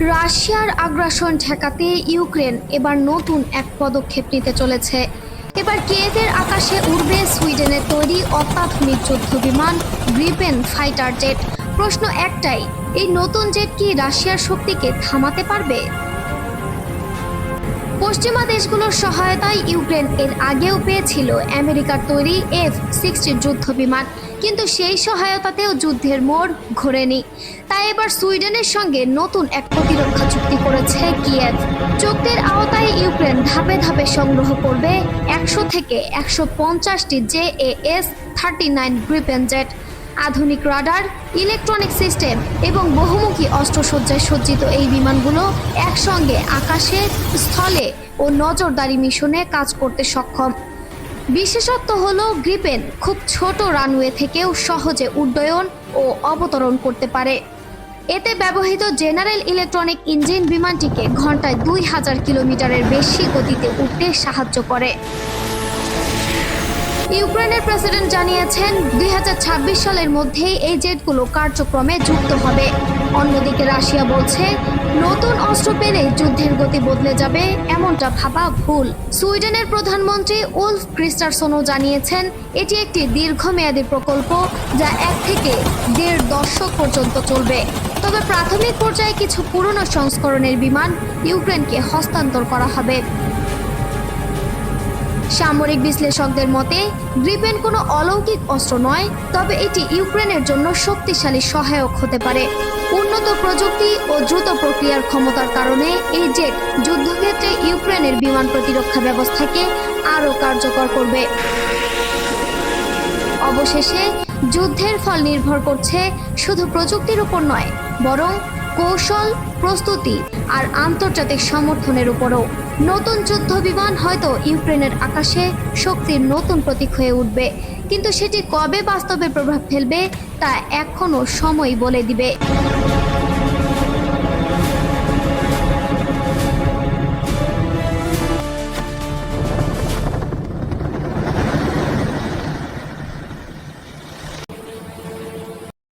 রাশিয়ার আগ্রাসন ঠেকাতে ইউক্রেন এবার নতুন এক পদক্ষেপ নিতে চলেছে। এবার কিয়েভের আকাশে উড়বে সুইডেনের তৈরি অত্যাধুনিক যুদ্ধ বিমান গ্রিপেন ফাইটার জেট। প্রশ্ন একটাই, এই নতুন জেট কি রাশিয়ার শক্তিকে থামাতে পারবে? পশ্চিমা দেশগুলোর সহায়তায় ইউক্রেন এর আগেও পেয়েছিল আমেরিকার তৈরি এফ সিক্সটিন যুদ্ধ বিমান কিন্তু সেই সহায়তাতেও যুদ্ধের মোড় ঘোরেনি। তাই এবার সুইডেনের সঙ্গে নতুন এক প্রতিরক্ষা চুক্তি করেছে কিয়েভ। চুক্তির আওতায় ইউক্রেন ধাপে ধাপে সংগ্রহ করবে একশো থেকে একশো পঞ্চাশটি J A S thirty nine Gripen jet. আধুনিক রাডার, ইলেকট্রনিক সিস্টেম এবং বহুমুখী অস্ত্রসজ্জায় সজ্জিত এই বিমানগুলো একসঙ্গে আকাশে, স্থলে ও নজরদারি মিশনে কাজ করতে সক্ষম। বিশেষত্ব হল গ্রিপেন খুব ছোট রানওয়ে থেকেও সহজে উড্ডয়ন ও অবতরণ করতে পারে। এতে ব্যবহৃত জেনারেল ইলেকট্রনিক ইঞ্জিন বিমানটিকে ঘন্টায় দুই হাজার কিলোমিটারের বেশি গতিতে উঠতে সাহায্য করে। ইউক্রেনের প্রেসিডেন্ট জানিয়েছেন, দুই হাজার ছাব্বিশ সালের মধ্যেই এই জেটগুলো কার্যক্রমে যুক্ত হবে। অন্যদিকে রাশিয়া বলছে, নতুন অস্ত্র পেলে যুদ্ধের গতি বদলে যাবে, এমনটা ভাবা ভুল। সুইডেনের প্রধানমন্ত্রী উলফ ক্রিস্টারসনও জানিয়েছেন, এটি একটি দীর্ঘমেয়াদী প্রকল্প যা এক থেকে দেড় দশক পর্যন্ত চলবে। তবে প্রাথমিক পর্যায়ে কিছু পুরনো সংস্করণের বিমান ইউক্রেনকে হস্তান্তর করা হবে। সামরিক বিশ্লেষকদের মতে, গ্রিপেন কোনো অলৌকিক অস্ত্র নয়, তবে এটি ইউক্রেনের জন্য শক্তিশালী সহায়ক হতে পারে। উন্নত প্রযুক্তি ও দ্রুত প্রক্রিয়ার ক্ষমতার কারণে এই জেট যুদ্ধক্ষেত্রে ইউক্রেনের বিমান প্রতিরক্ষা ব্যবস্থাকে আরও কার্যকর করবে। অবশেষে, যুদ্ধের ফল নির্ভর করছে শুধু প্রযুক্তির উপর নয়, বরং কৌশল, প্রস্তুতি আর আন্তর্জাতিক সমর্থনের উপরও। নতুন যুদ্ধ বিমান হয়তো ইউক্রেনের আকাশে শক্তির নতুন প্রতীক হয়ে উঠবে, কিন্তু সেটি কবে বাস্তবে প্রভাব ফেলবে তা এখনও সময় বলে দিবে।